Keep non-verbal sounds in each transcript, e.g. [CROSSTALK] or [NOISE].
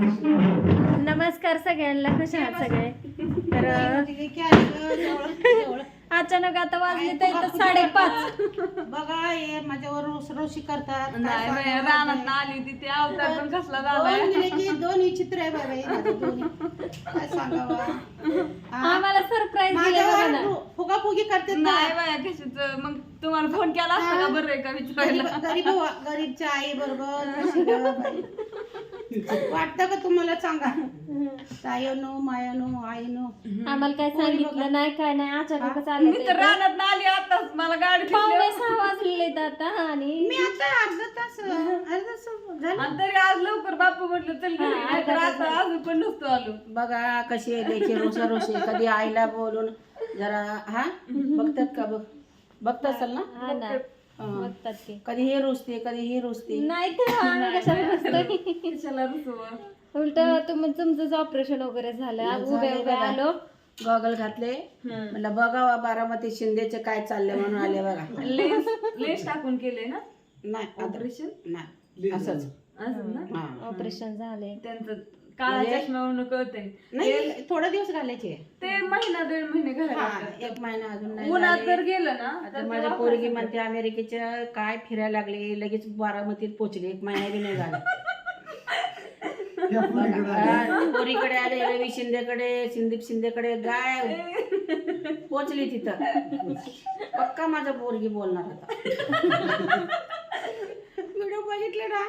नमस्कार सगळ्यांना कसे आहात सगळे? तर अचानक आता वाजले तर इथं साडेपाच. बघा हे माझ्यावर रोषरोषी करतात. काय रानात. आली ती ते अवतार पण कसला झालाय? दोन गेले की दोन विचित्र आहे बाबा हे माझं दोन्ही. काय सांगावं? हा? आम्हाला सरप्राईज दिले बघा माझ्यावर ना. फु- फुगाफुगी करतात नाही बाया कशीच मग तुम्हाला फोन केला असता का बरं आहे का विचारायला? गरीब गरीबच्या आई बरोबर वाटतं का तुम्हाला सांगा? तायनो मायानो आईनो. आम्हाला काय सांगितलं नाही काय नाही अचानकच आले मी तर रानात आली आताच मला गाडी पावणे दिसली सहा वाजलेले आता आणि मी आता अर्धा तास अर्धा तास झालं. आणि तरी आज लवकर बापू म्हटलं चल घरी. नाहीतर आता अजून पण नसतो आलो. बघा कशी आहे त्याची रोषा रोषी कधी आईला बोलून जरा हा? बघतात का बघ? बघत असेल ना? हा ना. बघतात ते. कधी हे रुसते कधी हे रुसते. नाही ते आम्ही कशाला बसतोय कशाला रुसवा? उलट तुम्ही तुमचं ऑपरेशन वगैरे झालं. उभे उभे आलो. गॉगल घातले. म्हणलं बघावा बारामती शिंदेचे काय चालले म्हणून आले बघा. लेस लेस टाकून केले ना? नाही ऑपरेशन नाही. असंच. असं ना? हा. ऑपरेशन झाले त्यांचं काळा चष्म्यावरून कळतंय नाही थोडे दिवस घालायचे. ते महिना दीड महिने घालायला एक महिना अजून नाही उन्हात. जर गेलं ना आता माझ्या पोरगी म्हणते अमेरिकेच्या काय फिरायला लागले? लगेच बारामतीत पोचले. एक महिना बी नाही झाला. पोरीकडे आले रवी शिंदेकडे संदीप शिंदेकडे गाय पोचली तिथं. पक्का माझा पोरगी बोलणार होता. व्हिडिओ बघितले ना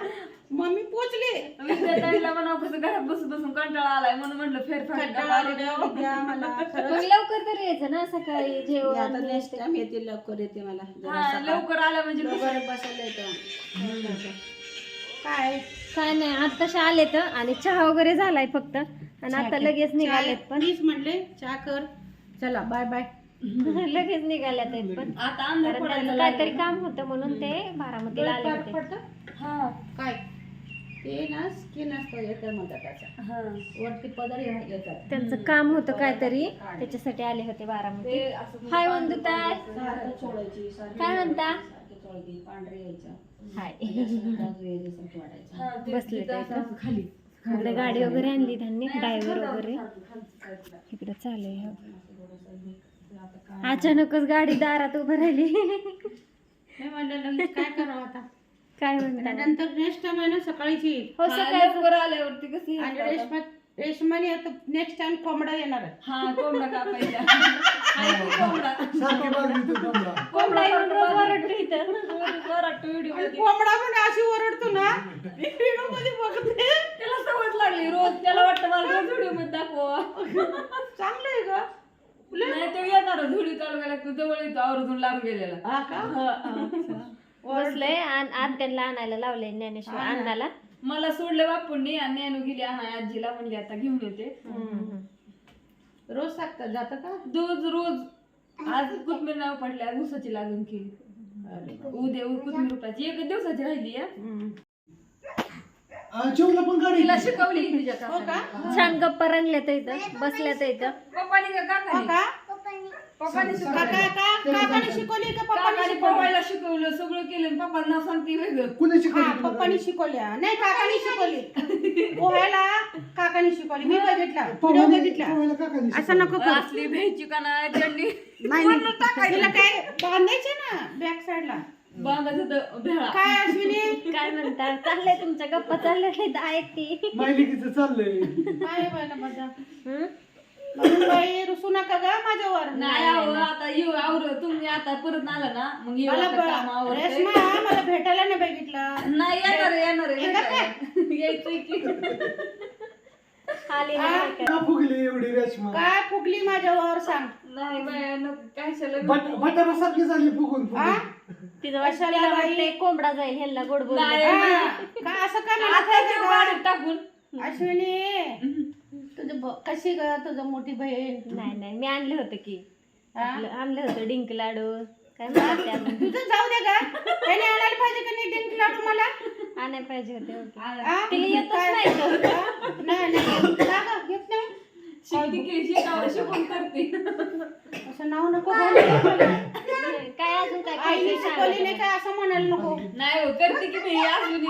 मम्मी पोचले. कसं घरात बसून बसून कंटाळा आलाय म्हणून म्हणलं फेरफार कंटाळा आलेला विद्या मला. खरंच. मग लवकर तर यायचं ना सकाळी मी जेवण आता नेक्स्ट टाइम येते लवकर येते मला. जरा हा सकाळ- लवकर आला म्हणजे लवकर बसायला येतं. काय? काय नाही आताशा आले तर आणि चहा वगैरे झालाय फक्त. आणि आता लगेच निघालेत पण. प्लीज म्हणले चहा कर. चला बाय बाय [LAUGHS] लगेच निघाल्यात आहेत पण. आता अंधार कारण पडायला त्यांचं लागला. काहीतरी काम होतं म्हणून ते बारामतीला आले होते. पडतं? हा. काय? ते ना स्किन असतं येतं म्हणतात त्याचा. हा. वरती पदर ये- येतात. त्यांचं काम होतं काहीतरी. त्याच्यासाठी आले होते बारामती. ते असं हाय वंदुताय सारखं चोळायची सारखी काय म्हणता? सारखी चोळायची पांढरे यायचं. हाय. काजू यायच्यासारखं वाटायचं हा, ते- बसले तिथं ते असं खाली. इकडे गाडी वगैरे आणली त्यांनी ड्रायव्हर वगैरे. इकडे चालू आहे. अचानकच गाडी दारात उभं राहिली. मी म्हणलं लगेच काय करावं आता? काय म्हणता नंतर नेक्स्ट टाइम आहे ना सकाळीच हो हा, सकाळी लवकर आल्यावरती कशी आणि रेशमा रेशमाने आता नेक्स्ट टाइम कोंबडा येणार आहे. हा कोंबडा कापायचा. [LAUGHS] हाय की कोंबडा. कोंबडा. येऊन रोज ओरडतो इथं. वराट व्हिडिओ आणि कोंबडा पण अशी ओरडतो ना व्हिडिओमध्ये बघते. त्याला सवय लागली रोज. त्याला वाटतं मला रोज व्हिडिओमध्ये दाखवा. चांगलं आहे का नाही तो येणार व्हिडिओ चालू केला तू जवळ येतो आवर्जून लांब गेलेला. हा का? बसलंय आणि आज त्यांना आणायला लावलंय ज्ञानेश्वर. अण्णाला मला सोडलं बापूंनी आणि नेनू गेली आणा आजीला म्हणली आता घेऊन येते. रोज सांगतात जातं का? रोज रोज. आज कोथमीर नाव पडले आज उसाची लागण केली. उद्या कोथमीर रुपयाची एक दिवसाची राहिली या तिला शिकवली हो का? छान गप्पा रंगल्यात इथं बसल्यात इथं. पप्पानी का हो काकानी का? पप्पानी काका का काकाने शिकवली का पप्पाने काकानी शिकवली? पप्पाला शिकवलं सगळं केलं पप्पा नाव सांगते वेगळं. हा पप्पानी शिकवल्या. नाही काकाने शिकवली. पोहायला काकाने शिकवली. मी बघितला व्हिडिओ बघितला. असं नको करू. असली भ्यायची का नाही त्यांनी नाही नाही. तिला काय बांधायचे ना बॅक साईडला. बांधायचं तर भेळा. काय अश्विनी? काय म्हणता? चाललंय तुमच्या गप्पा चालल्या. ऐकती काय आहे बाईला माझा हं? म्हणून बाई रुसू नका ग माझ्यावर? नाही आहो, आता येऊ आवर. तुम्ही आता परत आला ना मग येऊ मला आता काम ब- आवरतंय. रेश्मा मला भेटायला नाही बघितलं. नाही येणार येणार. [LAUGHS] यायचंय की. आली नाही काय. काय फुगली माझ्यावर सांग. नाही बाया नको कशाला हा? तिचं वाटतं तिला वाटतंय कोंबडा जाईल ह्यांना गोड बोल नाही. हा. का असं काय म्हणत आता आहे ते का? वाढीत टाकून. अश्विनी. तुझं ब- कशी ग तुझं मोठी बहीण नाही नाही मी आणलं होतं की हा? आपलं आणलं होतं डिंक लाडू काय म्हणतात ते अजून? तुझं जाऊ दे का त्याने आणायला पाहिजे का नाही डिंक लाडू मला आणायला पाहिजे होते ओके. हा? तिला येतच काय- नाही. हा? नाही नाही का ग? येत नाही शिकती की शिकावं शिकून करते असं नाव नको बोलू. काय अजून काय आईने खायचं शिकवली नाही काय असं म्हणायला नको नाही हो करते की मी अजून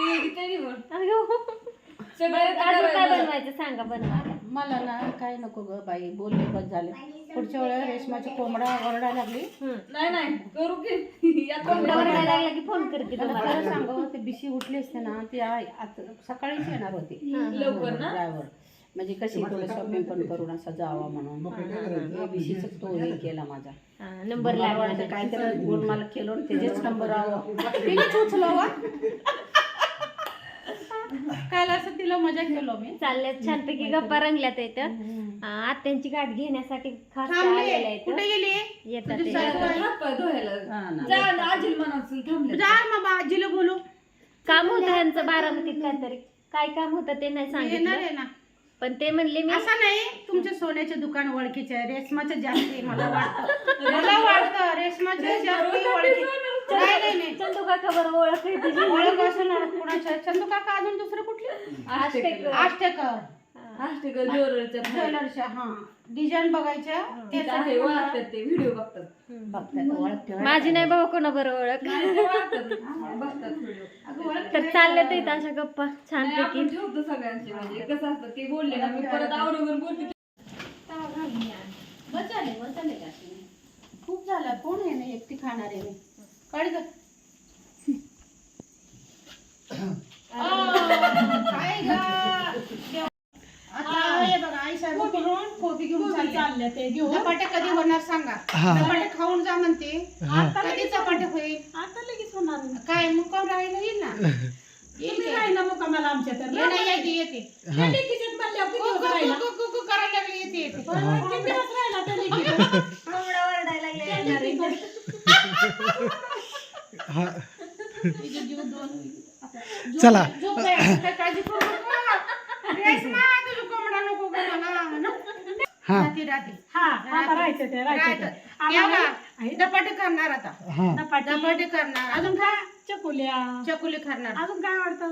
पण अगं. बरं, अजून काय. बनवायचं? सांगा मला ना काय नको ग बाई बोलले बस झाले. पुढच्या वेळेला रेशमाची कोंबडा ओरडायला लागली. हम्म. नाही नाही करू की. या कोंबडा ओरडायला लागला की फोन करते त्याला तुम्हाला. खरं सांगू ते बिशी उठली असते ना ती आ- आता सकाळीच येणार होती. लवकर ना? ड्रायव्हर. म्हणजे कशी थोडं शॉपिंग पण करून असं जावा म्हणून. हे बिशीच तो हे केला माझा. हा, नंबर मला लागला वाटतं काहीतरी गोड मला केलं आणि त्याचेच नंबर आव तिनेच उचलो वा. काल असं तिला मजा केलो मी. चालल्यात छानपैकी गप्पा रंगल्यात इथं हा, आत्यांची गाठ घेण्यासाठी खास कुठे गेली? येतात ते. हा ना. जा आजीला बाबा बोलू. काम होतं यांचं बारामतीत काहीतरी. काय काम होतं ते नाही येणार सांगितलं. आहे ना. पण ते म्हणले मी असं नाही तुमच्या सोन्याचे दुकान ओळखीचे आहे. रेशमाचं जास्ती मला [LAUGHS] वाटतं. मला वाटतं रेशमाचं जास्ती ओळखी नाही नाही नाही. चंदू काका बरोबर ओळख आहे तुझी ओळख असणार कुणाच्या? चंदू काका अजून दुसरं कुठली? आष्टेकर. आष्टेकर. आष्टेकर ज्वेलरीच्या ज्वेलरच्या हा. डिझाईन बघायच्या? तिथं आहे ओळखतात ते व्हिडिओ बघतात. बघतात ओळख ठेवायला. माझी नाही बाबा कोणा बरोबर ओळख. नाही, ते ओळखतात. बघतात. व्हिडिओ अगं, ओळख तर चालल्यात इथं अशा गप्पा नाही, छानपैकी आपण ठेवतो सगळ्यांचे म्हणजे कसं असतं ते बोलले ना मी परत बोलते बस झाले बस झाले का तुम्ही? खूप झालं कोण आहे ना एकटी खाणार? आहे मी काढ गं. काय कोबी घेऊन ते घेऊन. चपाट्या कधी होणार सांगा. चपाट्या खाऊन जा म्हणते. कधी चपाट्या होईल? आता लगेच होणार. काय मुक्काम राहायला येईल ना? की? ना मुकामाला आमच्या तर. ये ना, येते. येते लेकीच्यात म्हणल्यावर किती कु- दिवस कु- राहिला? कु- कु- कु करायला लागली येते येते किती दिवस राहिला त्या लेकीच्यात? कोंबडा ओरडायला लागले तिचे जीव दोन चला झोप आहे. काय काळजी करू नका. रेश्मा, तुझं कोंबडा नको गं मला. नको. हा राहते, राहते. हा आता राहायचं ते राहायचं राहतं. ते. या आम्हाला बा, धपाटे करणार आता. हा. धपाटे. करणार. अजून काय? चकुल्या. चकुली करणार. अजून काय वाटतं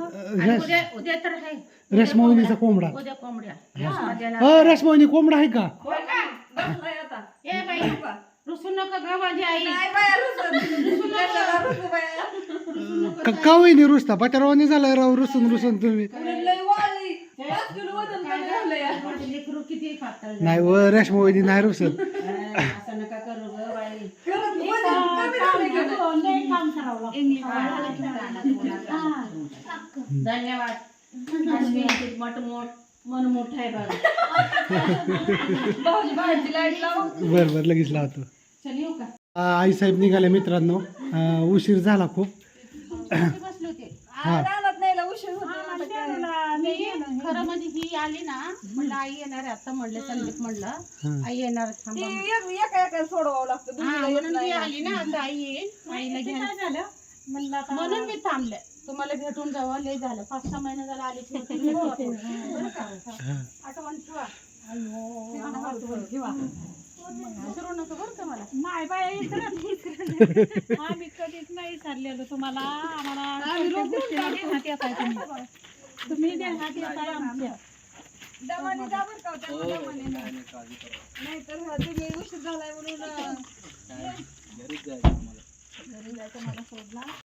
उद्या उद्या तर आहे. रेशमावणीचा कोंबडा. उद्या कोंबड्या. रेशमावणी कोंबडा आहे का होय का? बसलाय आता ए बाई रुसून नका ग माझी आई नाही बाया रुसून. त्याला रुसू बाया. का का वहिनी रुसता झालाय राव रुसून रुसून तुम्ही लेकरू किती पातळ झाले. नाही व रेशमावणी नाही रुसत अं, असं नका करू ग बाई खरंच वजन कमी झालंय का नाही? करावं लागतं. धन्यवाद मन मोठं आहे बघा बर बर लगेच लावतो चल येऊ का आ, आईसाहेब निघाले मित्रांनो आ, उशीर झाला खूप बसले होते. उशीर. खरं म्हणजे ही आली ना म्हणलं आई येणार आहे आता म्हणलं संदीप म्हणलं आई येणार एक- सोडवावं लागतं. हा म्हणून नाही. ती ना. आली ना आता आई येईल. आईला झालं? म्हणलं म्हणून मी थांबले. तुम्हाला भेटून जावं लय झालं. पाच सहा महिने झालं आली? [LAUGHS] आठवण ठेवा. विसरू नको बरं का मला. नाही बाय विसरत विसरत. आम्ही कधीच नाही विसरलेलो तुम्हाला. आम्हाला प्रत्येक गोष्टीला ध्यानात येताय तुम्ही. तुम्ही ध्यानात येताय आमच्या दमाने जा बरं का, दमा- दमाने. जा. नाहीतर हा. तुम्ही उशीर झालाय म्हणून. अं,